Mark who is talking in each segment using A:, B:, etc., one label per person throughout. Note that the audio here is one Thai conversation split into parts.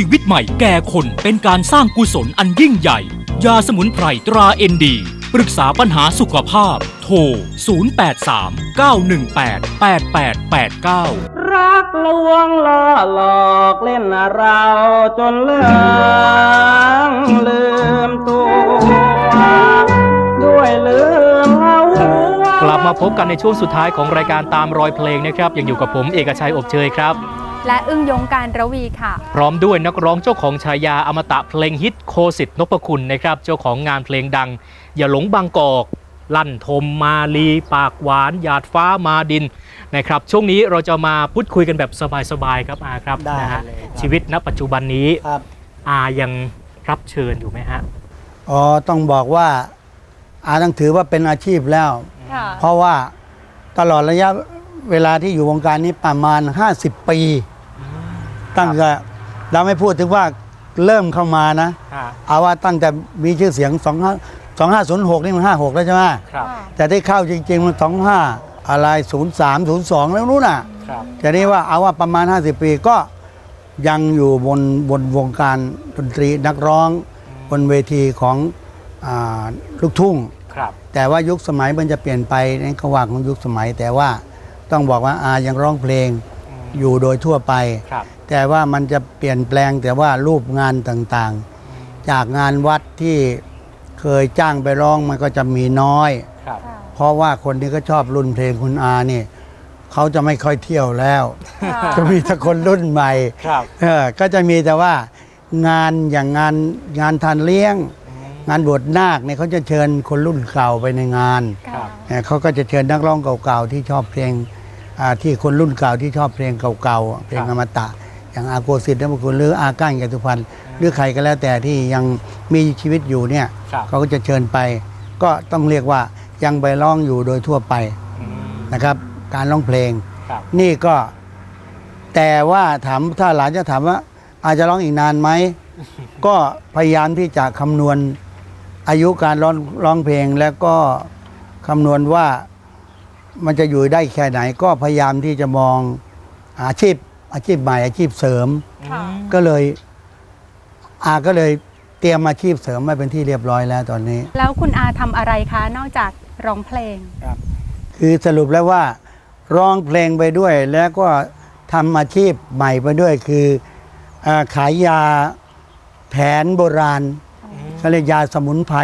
A: ชีวิตใหม่แก่คนเป็นการสร้างกุศลอันยิ่งใหญ่ ยาสมุนไพรตราเอ็นดี ปรึกษาปัญหาสุขภาพ โทร 083 918 8889
B: รักลวงล่อหลอกเล่นเราจนเลืองลืมตัวด้วยลืมเอาหัว
C: กลับมาพบกันในช่วงสุดท้ายของรายการตามรอยเพลงนะครับ ยังอยู่กับผมเอกชัยอบเชยครับ
D: และอึ้งยงการระวีค่ะ
C: พร้อมด้วยนักร้องเจ้าของฉายาอมตะเพลงฮิตโคสิทธิ์นพคุณนะครับ เจ้าของงานเพลงดัง อย่าหลงบางกอก ลั่นทมมาลี ปากหวาน หยาดฟ้ามาดินนะครับ ช่วงนี้เราจะมาพูดคุยกันแบบสบายๆครับอาครับ
E: ได้
C: นะฮะ
E: เลยครับ
C: ชีวิตณปัจจุบันนี้
E: ครับ
C: อายังรับเชิญอยู่ไหมฮะ
E: อ๋อต้องบอกว่าอาต้องถือว่าเป็นอาชีพแล้ว
D: ค่ะ
E: เพราะว่าตลอดระยะ เวลาที่อยู่วงการนี้ประมาณ 50 ปี ตั้งแต่เราไม่พูดถึงว่าเริ่มเข้ามานะ เอาว่าตั้งแต่มีชื่อเสียง2 2506 นี่มัน 56 แล้วใช่ไหม
C: ครับ
E: แต่ที่เข้าจริง ๆ มัน 25 อะไร 03 02 แล้วนู้นน่ะ
C: ครับ
E: จะนี้ว่าเอาว่าประมาณ 50 ปีก็ยังอยู่บนบนวงการดนตรีนักร้อง บนเวทีของอาลูกทุ่ง
C: ครับ
E: แต่ว่ายุคสมัยมันจะเปลี่ยนไปในนก็ว่าของยุคสมัยแต่ว่า ต้องบอกว่าอายังร้องเพลงอยู่โดยทั่วไป
C: ครับ
E: แต่ว่ามันจะเปลี่ยนแปลงแต่ว่ารูปงานต่างๆ จากงานวัดที่เคยจ้างไปร้องมันก็จะมีน้อย
C: ครับ
E: เพราะว่าคนที่เขาชอบรุ่นเพลงคุณอาเนี่ยเขาจะไม่ค่อยเที่ยวแล้วจะมีแต่คนรุ่นใหม่
C: ครับ
E: เออก็จะมีแต่ว่างานอย่างงานงานทานเลี้ยง งานบวชนาคเนี่ยเขาจะเชิญคนรุ่นเก่าไปในงาน
C: ครับ
E: เอ่อเขาก็จะเชิญนักร้องเก่าๆที่ชอบเพลงอ่า ที่คนรุ่นเก่าที่ชอบเพลงเก่าๆเพลงอมตะ อย่างอาโกสิทธิ์นพคุณหรืออาก้านแกตุพันธ์หรือใครก็แล้วแต่ที่ยังมีชีวิตอยู่เนี่ย
C: ครับ
E: เขาก็จะเชิญไป ก็ต้องเรียกว่ายังไปร้องอยู่โดยทั่วไป
C: อืม
E: นะครับ การร้องเพลง
C: ครับ
E: นี่ก็แต่ว่าถามถ้าหลานจะถามว่า อาจจะร้องอีกนานไหมก็พยายามที่จะคำนวณอายุการร้องร้องเพลงแล้วก็คำนวณว่า มันจะอยู่ได้แค่ไหนก็พยายามที่จะมองอาชีพ อาชีพใหม่อาชีพเสริม
D: ค่ะ
E: ก็เลย อาก็เลยเตรียมอาชีพเสริมมาเป็นที่เรียบร้อยแล้วตอนนี้
D: แล้วคุณอาทำอะไรคะ นอกจากร้องเพลง
E: คือสรุปแล้วว่าร้องเพลงไปด้วย แล้วก็ทำอาชีพใหม่ไปด้วยคืออาขายยาแผนโบราณเขาเรียกยาสมุนไพร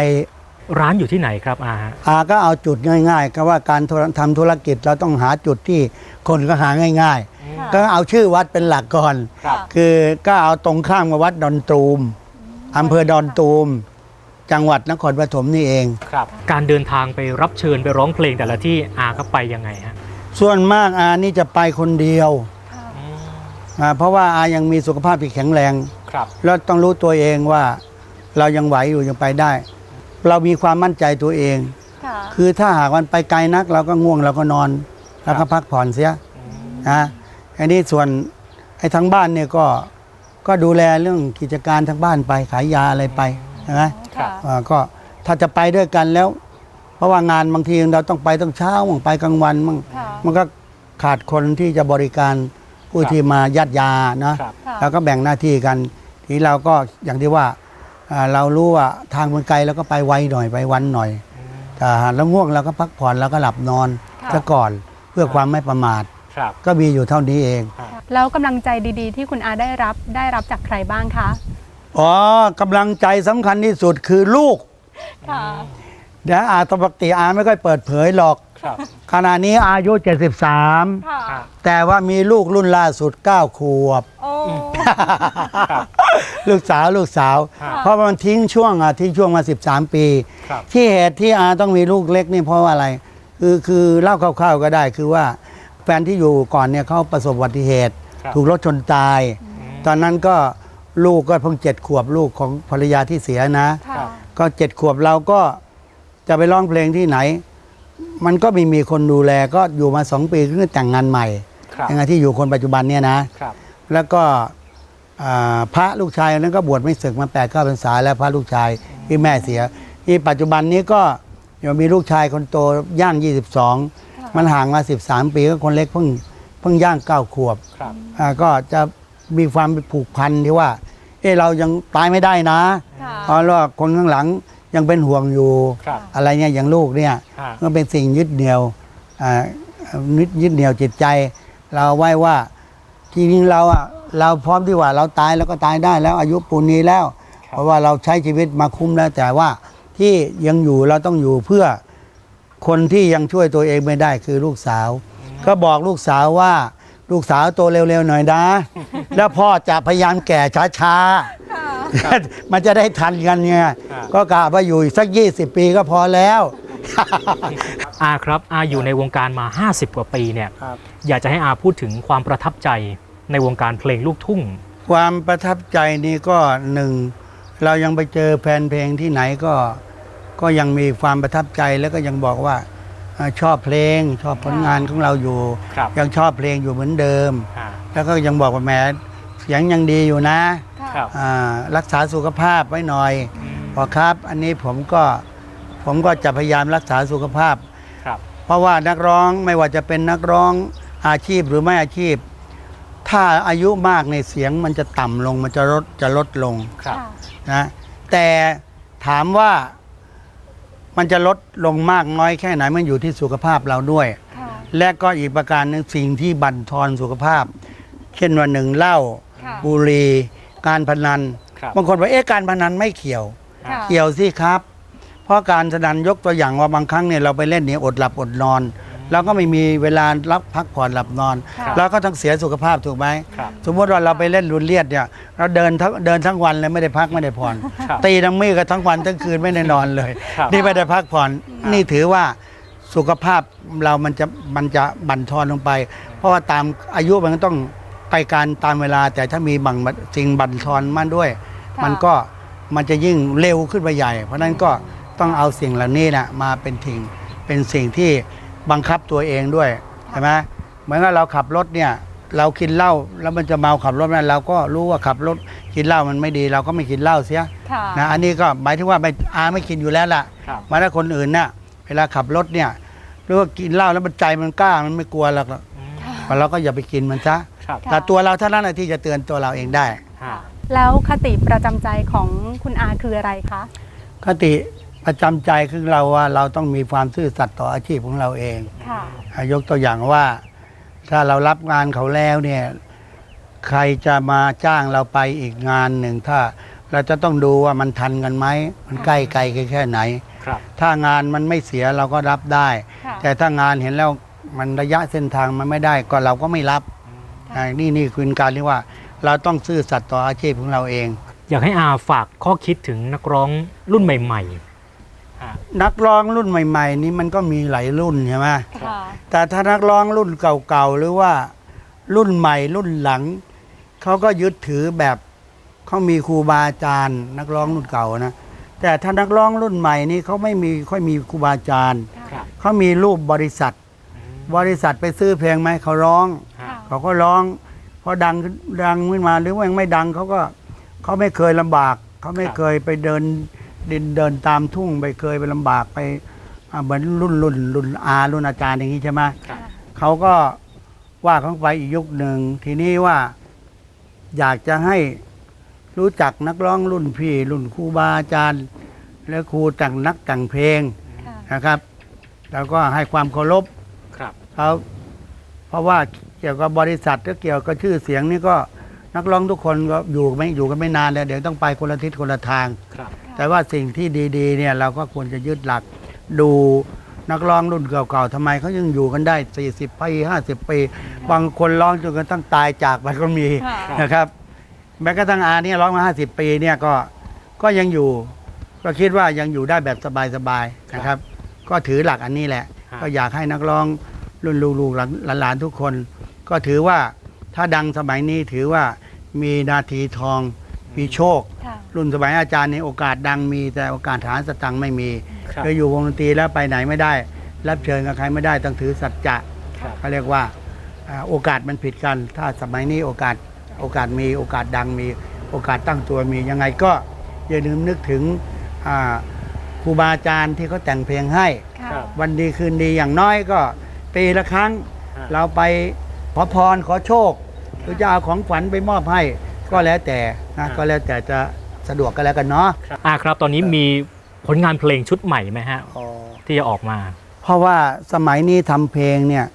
C: ร้านอยู่ที่ไหนครับอาฮะ
E: อาก็เอาจุดง่ายๆก็ว่าการธุรทำธุรกิจเราต้องหาจุดที่คนก็หาง่าย ๆ ก็เอาชื่อวัดเป็นหลักก่อน
C: ครับ
E: คือก็เอาตรงข้ามกับวัดดอนตูมอำเภอดอนตูม จังหวัดนครปฐมนี่เอง
C: ครับการเดินทางไปรับเชิญไปร้องเพลงแต่ละที่อาก็ไปยังไงฮะ
E: ส่วนมากอานี่จะไปคนเดียวอ่าเพราะว่าอายังมีสุขภาพที่แข็งแรง
C: ครับ
E: แล้วต้องรู้ตัวเองว่าเรายังไหวอยู่ยังไปได้ เรามีความมั่นใจตัวเอง
D: ค่ะ
E: คือถ้าหากมันไปไกลนัก เราก็ง่วงเราก็นอน แล้วก็พักผ่อนเสียนะอันนี้ส่วนไอ้ทั้งบ้านเนี่ยก็ก็ดูแลเรื่องกิจการทั้งบ้านไปขายยาอะไรไปนะ
D: ค่ะ
E: อ่าก็ถ้าจะไปด้วยกันแล้ว เพราะว่างานบางทีเราต้องไปต้องเช้ามั่งไปกลางวันมั่ง
D: ค่ะ
E: มันก็ขาดคนที่จะบริการผู้
C: ครับ
E: ที่มายัดยานะ
C: ครับ
D: ค่ะ
E: เราก็แบ่งหน้าที่กัน ทีเราก็อย่างที่ว่าอ่า เรารู้ว่าทางมันไกลแล้วก็ไปไวหน่อยไปวันหน่อยแต่หากเราง่วงเราก็พักผ่อนแล้วก็หลับนอน
D: ค่ะ
E: ซะก่อนเพื่อความไม่ประมาท
C: ครับ
E: ก็มีอยู่เท่านี้เอง
D: แล้วกำลังใจดีๆ ที่คุณอาได้รับได้รับจากใครบ้างคะ
E: อ๋อกำลังใจสำคัญที่สุดคือลูก
D: ค่ะ
E: เดี๋ยวอาปกติอาไม่ค่อยเปิดเผยหรอก
C: ครับ
E: ขณะนี้อายุ 73
D: ค่ะ
C: ครับ
E: แต่ว่ามีลูกรุ่นล่าสุด 9 ขวบ
D: โอ้
C: ครับ
E: ลูกสาวลูกสาว
C: ครับ
E: เพราะมันทิ้งช่วงอะทิ้งช่วงมา 13 ปี
C: ครับ
E: ที่เหตุที่อาต้องมีลูกเล็กนี่เพราะว่าอะไร คือคือเล่าคร่าวๆก็ได้คือว่าแฟนที่อยู่ก่อนเนี่ยเขาประสบอุบัติเหตุ
C: ครับ
E: ถูกรถชนตาย ตอนนั้นก็ลูกก็เพิ่งเจ็ดขวบลูกของภรรยาที่เสียนะ
D: ค่ะ
E: ก็เจ็ดขวบเราก็จะไปร้องเพลงที่ไหน มันก็ไม่มีคนดูแลก็อยู่มาสองปีก็แต่งงานใหม่
C: ครับ
E: ยังไงที่อยู่คนปัจจุบันเนี่ยนะ
C: ครับ
E: แล้วก็อ่าพระลูกชายนั้นก็บวชไม่ศึกมาแปดเก้าพรรษาแล้วพระลูกชายที่แม่เสียที่ปัจจุบันนี้ก็ยังมีลูกชายคนโตย่าง22มันห่างมา13ปีก็คนเล็กเพิ่งเพิ่งย่าง9ขวบ
C: ครับ
E: อ่าก็จะมีความผูกพันที่ว่า เอ้เรายังตายไม่ได้นะ
D: ค่ะ
E: เพราะว่าคนข้างหลัง ยังเป็นห่วงอยู่
C: ครับ
E: อะไรเนี่ยอย่างลูกเนี่ย
C: ฮะ
E: ก็เป็นสิ่งยึดเหนี่ยวอ่ายึดยึดเหนี่ยวจิตใจ เราไว้ว่าจริงๆเราอะเราพร้อมที่ว่าเราตายแล้วก็ตายได้แล้วอายุปูนนี้แล้วเพราะว่าเราใช้ชีวิตมาคุ้มแล้วแต่ว่าที่ยังอยู่เราต้องอยู่เพื่อคนที่ยังช่วยตัวเองไม่ได้คือลูกสาว ก็บอกลูกสาวว่าลูกสาวโตเร็วๆหน่อยนะ แล้วพ่อจะพยายามแก่ช้าๆ มันจะได้ทันกันไงก็กะว่าอยู่อีกสัก 20 ปีก็พอแล้ว
C: อาครับอาอยู่ในวงการมา 50 กว่าปีเนี่ยอยากจะให้อาพูดถึงความประทับใจในวงการเพลงลูกทุ่ง
E: ความประทับใจนี่ก็หนึ่งเรายังไปเจอแฟนเพลงที่ไหนก็ก็ยังมีความประทับใจแล้วก็ยังบอกว่าเอ่อชอบเพลงชอบผลงานของเราอยู่
C: ครับ
E: ยังชอบเพลงอยู่เหมือนเดิม
C: อ่า
E: แล้วก็ยังบอกว่าแหมเสียงยังดีอยู่นะ
C: ครับ
E: อ่ารักษาสุขภาพไว้หน่อยบอกครับ อันนี้ผมก็ผมก็จะพยายามรักษาสุขภาพ
C: ครับ
E: เพราะว่านักร้องไม่ว่าจะเป็นนักร้องอาชีพหรือไม่อาชีพ ถ้าอายุมากในเสียงมันจะต่ำลงมันจะลดจะลดลง
C: ครับ
E: นะแต่ถามว่ามันจะลดลงมากน้อยแค่ไหนมันอยู่ที่สุขภาพเราด้วย
D: ค่ะ
E: และก็อีกประการหนึ่งสิ่งที่บั่นทอนสุขภาพ เช่นว่าหนึ่งเหล้า
D: ค่ะ
E: บุหรี่ การพนัน
C: ครับ
E: บางคนบอกเอ๊ะการพนันไม่เกี่ยว
D: ค่ะ
E: เกี่ยวสิครับ เพราะการพนันยกตัวอย่างว่าบางครั้งเนี่ยเราไปเล่นเนี่ยอดหลับอดนอน เราก็ไม่มีเวลารับพักผ่อนหลับนอน
D: ค่ะ
E: เราก็ต้องเสียสุขภาพถูกไหม
C: ครับ
E: สมมติว่าเราไปเล่นรุนเลียดเนี่ยเราเดินทั้งเดินทั้งวันเลยไม่ได้พักไม่ได้ผ่อน
C: ครับ
E: ตีทั้งมือกันทั้งวันทั้งคืนไม่ได้นอนเลย
C: ครับ
E: นี่ไม่ได้พักผ่อนนี่ถือว่าสุขภาพเรามันจะมันจะบั่นทอนลงไป เพราะว่าตามอายุมันก็ต้อง ไปการตามเวลาแต่ถ้ามีบังสิ่งบั่นทอนมากด้วย
D: ค่ะ
E: มันก็มันจะยิ่งเร็วขึ้นไปใหญ่ เพราะฉะนั้นก็ต้องเอาสิ่งเหล่านี้นะมาเป็นทิ้งเป็นสิ่งที่บังคับตัวเองด้วยใช่ไหมเหมือนกับเราขับรถเนี่ยเรากินเหล้าแล้วมันจะเมาขับรถนั้นเราก็รู้ว่าขับรถกินเหล้ามันไม่ดี เราก็ไม่กินเหล้าเสีย
D: ค่ะ
E: นะอันนี้ก็หมายถึงว่าไม่อาไม่กินอยู่แล้วล่ะ
C: ครับ
E: มาถ้าคนอื่นน่ะเวลาขับรถเนี่ยหรือว่ากินเหล้าแล้วมันใจมันกล้ามันไม่กลัวหรอกเราก็อย่าไปกินมันซะ
C: ครับ
D: ค่ะ
E: แต่ตัวเราเท่านั้นนะที่จะเตือนตัวเราเองได้
C: ฮะ
D: แล้วคติประจำใจของคุณอาคืออะไรคะ
E: คติประจำใจคือเราว่าเราต้องมีความซื่อสัตย์ต่ออาชีพของเราเอง
D: ค่ะ
E: อะยกตัวอย่างว่า ถ้าเรารับงานเขาแล้วเนี่ยใครจะมาจ้างเราไปอีกงานหนึ่งถ้าเราจะต้องดูว่ามันทันกันไหมมันใกล้ไกลกันแค่ไหน
C: ครับ
E: ถ้างานมันไม่เสียเราก็รับได้
D: ค่ะ
E: แต่ถ้างานเห็นแล้วมันระยะเส้นทางมันไม่ได้ก็เราก็ไม่รับอะ นี่นี่คือการที่ว่า เราต้องซื่อสัตย์ต่ออาชีพของเราเอง
C: อยากให้อาฝากข้อคิดถึงนักร้องรุ่นใหม่ๆฮะ
E: นักร้องรุ่นใหม่ ๆ นี้มันก็มีหลายรุ่นใช่ไหม
D: ค่ะ
E: แต่ถ้านักร้องรุ่นเก่าๆหรือว่ารุ่นใหม่รุ่นหลังเขาก็ยึดถือแบบเขามีครูบาอาจารย์ นักร้องรุ่นเก่านะแต่ถ้านักร้องรุ่นใหม่นี่เขาไม่มีค่อยมีครูบาอาจารย์
C: ครับ
E: เขามีรูปบริษัท บริษัทไปซื้อเพลงไหมเขาร้อง
C: ฮะ
E: เขาก็ร้องพอดังดังขึ้นมาหรือว่ายังไม่ดังเขาก็เขาไม่เคยลำบาก เขาไม่เคยไปเดินดินเดินตามทุ่งไปเคยไปลำบากไปอ่าเหมือนรุ่นรุ่นรุ่นอารุ่นอาจารย์อย่างนี้ใช่ไหม
C: ครับ
E: เขาก็ว่าเขาไปอีกยุคหนึ่งทีนี้ว่าอยากจะให้รู้จักนักร้องรุ่นพี่ รุ่นครูบาอาจารย์ และครูแต่งนักแต่งเพลง
D: ค่ะ
E: นะครับ แล้วก็ให้ความเคารพ
C: ครับ
E: เขาเพราะว่าเกี่ยวกับบริษัทหรือเกี่ยวกับชื่อเสียงนี่ก็นักร้องทุกคนก็อยู่ไม่อยู่กันไม่นานแล้วเดี๋ยวต้องไปคนละทิศคนละทาง
C: ครับ
E: แต่ว่าสิ่งที่ดีๆเนี่ยเราก็ควรจะยึดหลักดูนักร้องรุ่นเก่าๆทำไมเขายังอยู่กันได้ 40 ปี 50 ปี บางคนร้องจนกระทั่งตายจากไปก็มี
D: ค่ะ
E: นะครับ แม้กระทั่งอาเนี่ยร้องมา 50 ปีเนี่ยก็ก็ยังอยู่ ก็คิดว่ายังอยู่ได้แบบสบายๆนะครับ ก็ถือหลักอันนี้แหละ
C: ครับ
E: ก็อยากให้นักร้องรุ่นลูกๆหลานๆทุกคน ก็ถือว่าถ้าดังสมัยนี้ถือว่ามีนาทีทองมีโชค
D: ค่ะ
E: รุ่นสมัยอาจารย์ในโอกาสดังมีแต่โอกาสฐานสตังค์ไม่มี
C: ครับ
E: เคยอยู่วงดนตรีแล้วไปไหนไม่ได้ รับเชิญกับใครไม่ได้ต้องถือสัจจะ
C: ครับ
E: เขาเรียกว่าอ่าโอกาสมันผิดกัน ถ้าสมัยนี้โอกาสโอกาสมีโอกาสดังมีโอกาสตั้งตัวมียังไงก็อย่าลืมนึกถึงอ่าครูบาอาจารย์ที่เขาแต่งเพลงให้
D: ค่ะ
C: ครับ
E: วันดีคืนดีอย่างน้อยก็ปีละครั้ง
C: ฮะ
E: เราไป ขอพรขอโชคหรือจะเอาของขวัญไปมอบให้ ก็แล้วแต่นะก็แล้วแต่จะสะดวกก็แล้วกันเนาะ
C: อ่าครับ ตอนนี้มีผลงานเพลงชุดใหม่ไหมฮะที่จะออกมา
E: เพราะว่าสมัยนี้ทำเพลงเนี่ย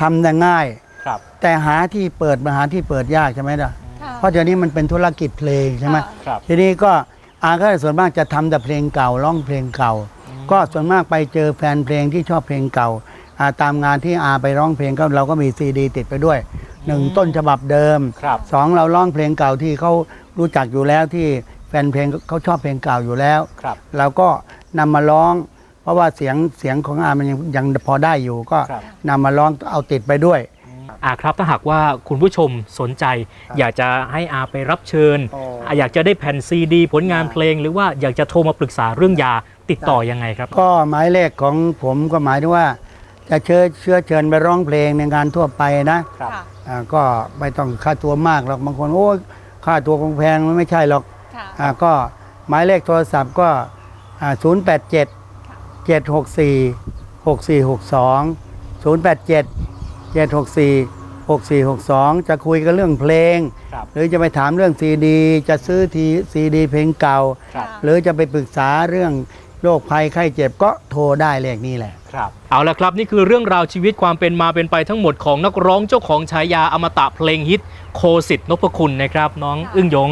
E: ทำได้ง่าย
C: ครับ
E: แต่หาที่เปิดมาหาที่เปิดยากใช่ไหมล่ะเพราะเดี๋ยวนี้มันเป็นธุรกิจเพลงใช่ไหม
C: ครับ
E: ทีนี้ก็อาก็ส่วนมากจะทำแต่เพลงเก่าร้องเพลงเก่า ก็ส่วนมากไปเจอแฟนเพลงที่ชอบเพลงเก่าอ่า ตามงานที่อาไปร้องเพลงก็เราก็มีซีดี ติดไปด้วยหนึ่งต้นฉบับเดิม
C: ครับ
E: สองเราร้องเพลงเก่าที่เขารู้จักอยู่แล้วที่แฟนเพลงเขาชอบเพลงเก่าอยู่แล้ว
C: ครับ
E: เราก็นำมาร้อง เพราะว่าเสียงเสียงของอามันยังยังพอได้อยู่ก็
C: ครับ
E: นำมาร้องเอาติดไปด้วย
C: อ่าครับถ้าหากว่าคุณผู้ชมสนใจ อยากจะให้อาไปรับเชิญ
E: โอ้
C: อะอยากจะได้แผ่นซีดี ผลงานเพลง หรือว่าอยากจะโทรมาปรึกษาเรื่องยาติดต่อยังไงครับ
E: ก็หมายเลขของผมก็หมายถึงว่า จะเชิญเชื้อเชิญไปร้องเพลงในงานทั่วไปนะครับอ่าก็ไม่ต้องค่าตัวมากหรอกบางคนโอ้ยค่าตัวแพงๆมันไม่ใช่หรอก
D: ค่ะ
E: อ่าก็หมายเลขโทรศัพท์ก็ศูนย์แปดเจ็ดเจ็ดหกสี่หกสี่หกสองศูนย์แปดเจ็ดเจ็ดหกสี่หกสี่หกสองจะคุยกันเรื่องเพลง
C: ครับ
E: หรือจะไปถามเรื่องซีดี จะซื้อทีซีดีเพลงเก่า
C: ครับ
E: หรือจะไปปรึกษาเรื่อง โรคภัยไข้เจ็บก็โทรได้เลขนี้แหละ
C: ครับ เอาละครับ นี่คือเรื่องราวชีวิตความเป็นมาเป็นไปทั้งหมดของนักร้องเจ้าของฉายาอมตะเพลงฮิต โคสิทธิ์นพคุณนะครับ น้อง
D: ค่ะ
C: อึ้งยง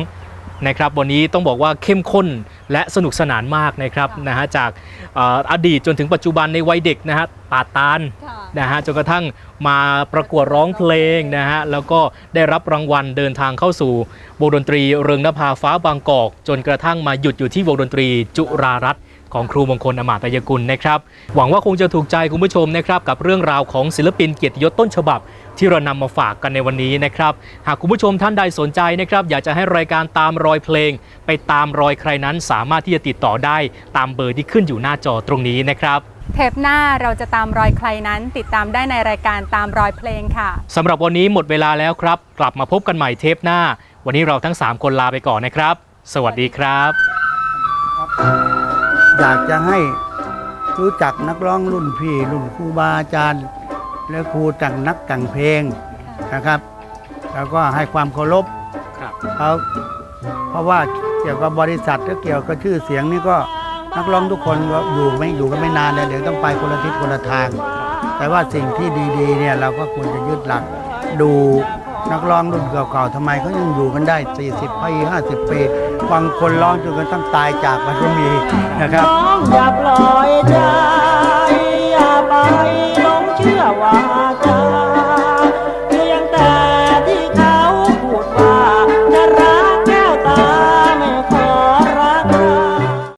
C: นะครับ วันนี้ต้องบอกว่าเข้มข้นและสนุกสนานมากนะครับ
D: ค่ะ
C: นะฮะจากเอ่ออดีตจนถึงปัจจุบันในวัยเด็กนะฮะปาดตาล
D: ค่ะ
C: นะฮะจนกระทั่งมาประกวดร้องเพลงนะฮะแล้วก็ได้รับรางวัลเดินทางเข้าสู่วงดนตรีเริงนภาฟ้าบางกอก จนกระทั่งมาหยุดอยู่ที่วงดนตรีจุรารัตน์ ของครูมงคลอมาตยกุลนะครับ หวังว่าคงจะถูกใจคุณผู้ชมนะครับกับเรื่องราวของศิลปินเกียรติยศต้นฉบับ ที่เรานำมาฝากกันในวันนี้นะครับหากคุณผู้ชมท่านใดสนใจนะครับอยากจะให้รายการตามรอยเพลง ไปตามรอยใครนั้นสามารถที่จะติดต่อได้ตามเบอร์ที่ขึ้นอยู่หน้าจอตรงนี้นะครับ
D: เทปหน้าเราจะตามรอยใครนั้นติดตามได้ในรายการตามรอยเพลงค่ะ
C: สำหรับวันนี้หมดเวลาแล้วครับ กลับมาพบกันใหม่เทปหน้า วันนี้เราทั้ง 3 คนลาไปก่อนนะครับ สวัสดีครับ
E: อยากจะให้รู้จักนักร้องรุ่นพี่ รุ่นครูบาอาจารย์ และครูแต่งนักแต่งเพลงนะครับ แล้วก็ให้ความเคารพ
C: ครับ
E: เขาเพราะว่าเกี่ยวกับบริษัทก็เกี่ยวกับชื่อเสียงนี่ก็นักร้องทุกคนก็อยู่ไม่อยู่กันไม่นานเลยเดี๋ยวต้องไปคนละทิศคนละทาง แต่ว่าสิ่งที่ดีๆเนี่ยเราก็ควรจะยึดหลักดูนักร้องรุ่นเก่าๆทำไมเขายังอยู่กันได้ 40ปี50ปี บางคนร้องจนกระทั่งตายจากมันก็มีนะครับ้
B: องอย่าปล่อยใจ